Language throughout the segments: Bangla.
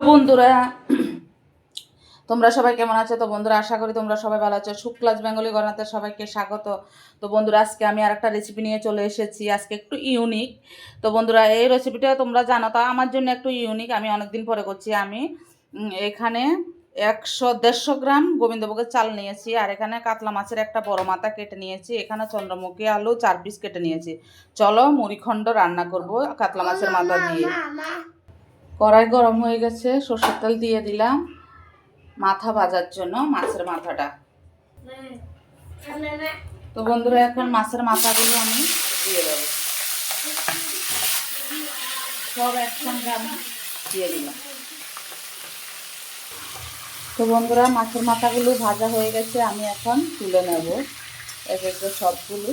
বন্ধুরা, তোমরা সবাই কেমন আছো? তো বন্ধুরা, আশা করি তোমরা সবাই ভালো আছো। শুক্লাস বেঙ্গলি গণাতে সবাইকে স্বাগত। তো বন্ধুরা, আজকে আমি আর একটা রেসিপি নিয়ে চলে এসেছি। আজকে একটু ইউনিক তো বন্ধুরা, এই রেসিপিটা তোমরা জানো, তা আমার জন্য একটু ইউনিক আমি অনেকদিন পরে করছি। আমি এখানে একশো দেড়শো গ্রাম গোবিন্দভোগের চাল নিয়েছি, আর এখানে কাতলা মাছের একটা বড় মাথা কেটে নিয়েছি। এখানে চন্দ্রমুখী আলু, চার পিস কেটে নিয়েছি। চলো মুড়িখণ্ড রান্না করব কাতলা মাছের মাথা দিয়ে। কড়াই গরম হয়ে গেছে, সর্ষের তেল দিয়ে দিলাম। মাথা ভাজার জন্য মাছের মাথাটা। তো বন্ধুরা, এখন মাছের মাথাগুলো আমি দিয়ে দেবো। সব একসঙ্গে আমি দিয়ে দিলাম। তো বন্ধুরা, মাছের মাথাগুলো ভাজা হয়ে গেছে, আমি এখন তুলে নেব। এক সবগুলো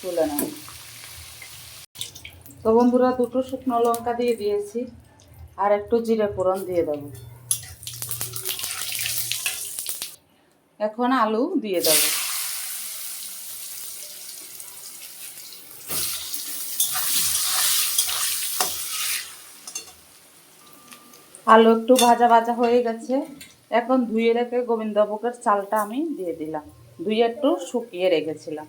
তুলে নেব। তো বন্ধুরা, দুটো শুকনো লঙ্কা দিয়ে দিয়েছি। আর একটু জিরে ফোড়ন দিয়ে দেবো। এখন আলু দিয়ে দেবো। আলু একটু ভাজা ভাজা হয়ে গেছে। এখন ধুয়ে রেখে গোবিন্দভোগের চালটা আমি দিয়ে দিলাম। ধুয়ে একটু শুকিয়ে রেখেছিলাম।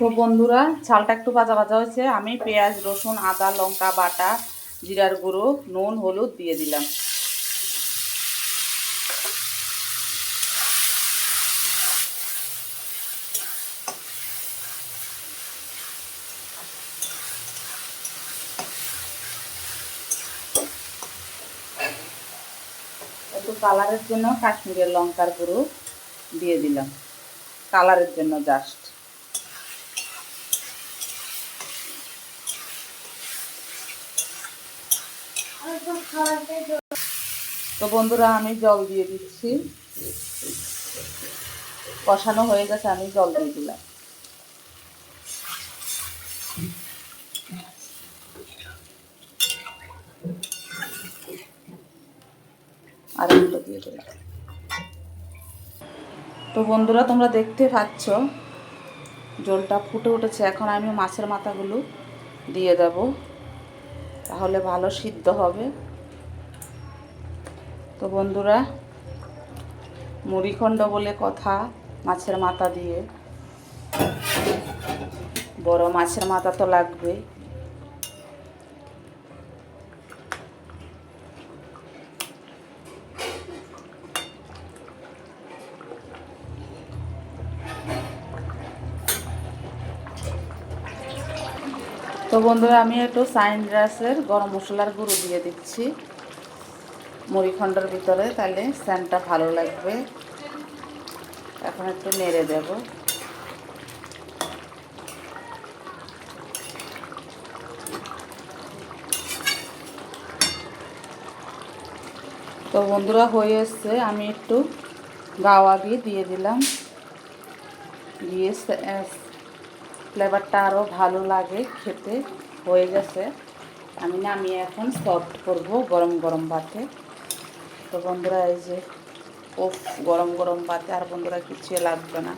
তো বন্ধুরা, চালটা একটু ভাজা ভাজা হয়েছে। আমি পেঁয়াজ, রসুন, আদা, লঙ্কা, বাটা, জিরার গুঁড়ো, নুন, হলুদ দিয়ে দিলাম। একটু কালারের জন্য কাশ্মীরের লঙ্কার গুঁড়ো দিয়ে দিলাম। কালারের জন্য জাস্ট। তো বন্ধুরা, আমি জল দিয়ে দিচ্ছি। কষানো হয়ে গেছে, আমি জল দিয়ে দিলাম। আর একটু দিয়ে দিলাম। তো বন্ধুরা, তোমরা দেখতে পাচ্ছ, জলটা ফুটে উঠেছে। এখন আমি মাছের মাথাগুলো দিয়ে দেব। তাহলে ভালো সিদ্ধ হবে। তো বন্ধুরা, মুড়িখণ্ড বলে কথা মাছের মাথা দিয়ে। বড় মাছের মাথা তো লাগবে তো বন্ধুরা, আমি একটু সাইন রাসের গরম মশলার গুঁড়ো দিয়ে দিচ্ছি। মুড়িখণ্ডের ভিতরে, তাহলে স্যানটা ভালো লাগবে। এখন একটু নেড়ে দেব। তো বন্ধুরা, হয়ে এসছে। আমি একটু গাওয়া দিয়ে দিয়ে দিলাম। দিয়ে ফ্লেভারটা আরও ভালো লাগে, খেতে। হয়ে গেছে। আমি নামিয়ে এখন সফট করব গরম গরম ভাতে। তো বন্ধুরা, এই যে ও গরম গরম ভাতে আর বন্ধুরা কিছু লাগবে না।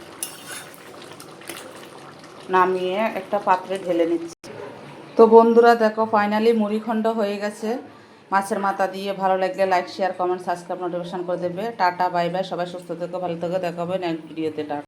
নামিয়ে একটা পাত্রে ঢেলে নিচ্ছি। তো বন্ধুরা, দেখো ফাইনালি মুড়িখণ্ড হয়ে গেছে। মাছের মাথা দিয়ে ভালো লাগলে like share comment subscribe notification করে দেবে। টাটা বাই বাই সবাই সুস্থ থেকো, ভালো থেকো। দেখাবে নেক্সট ভিডিওতে টাটা।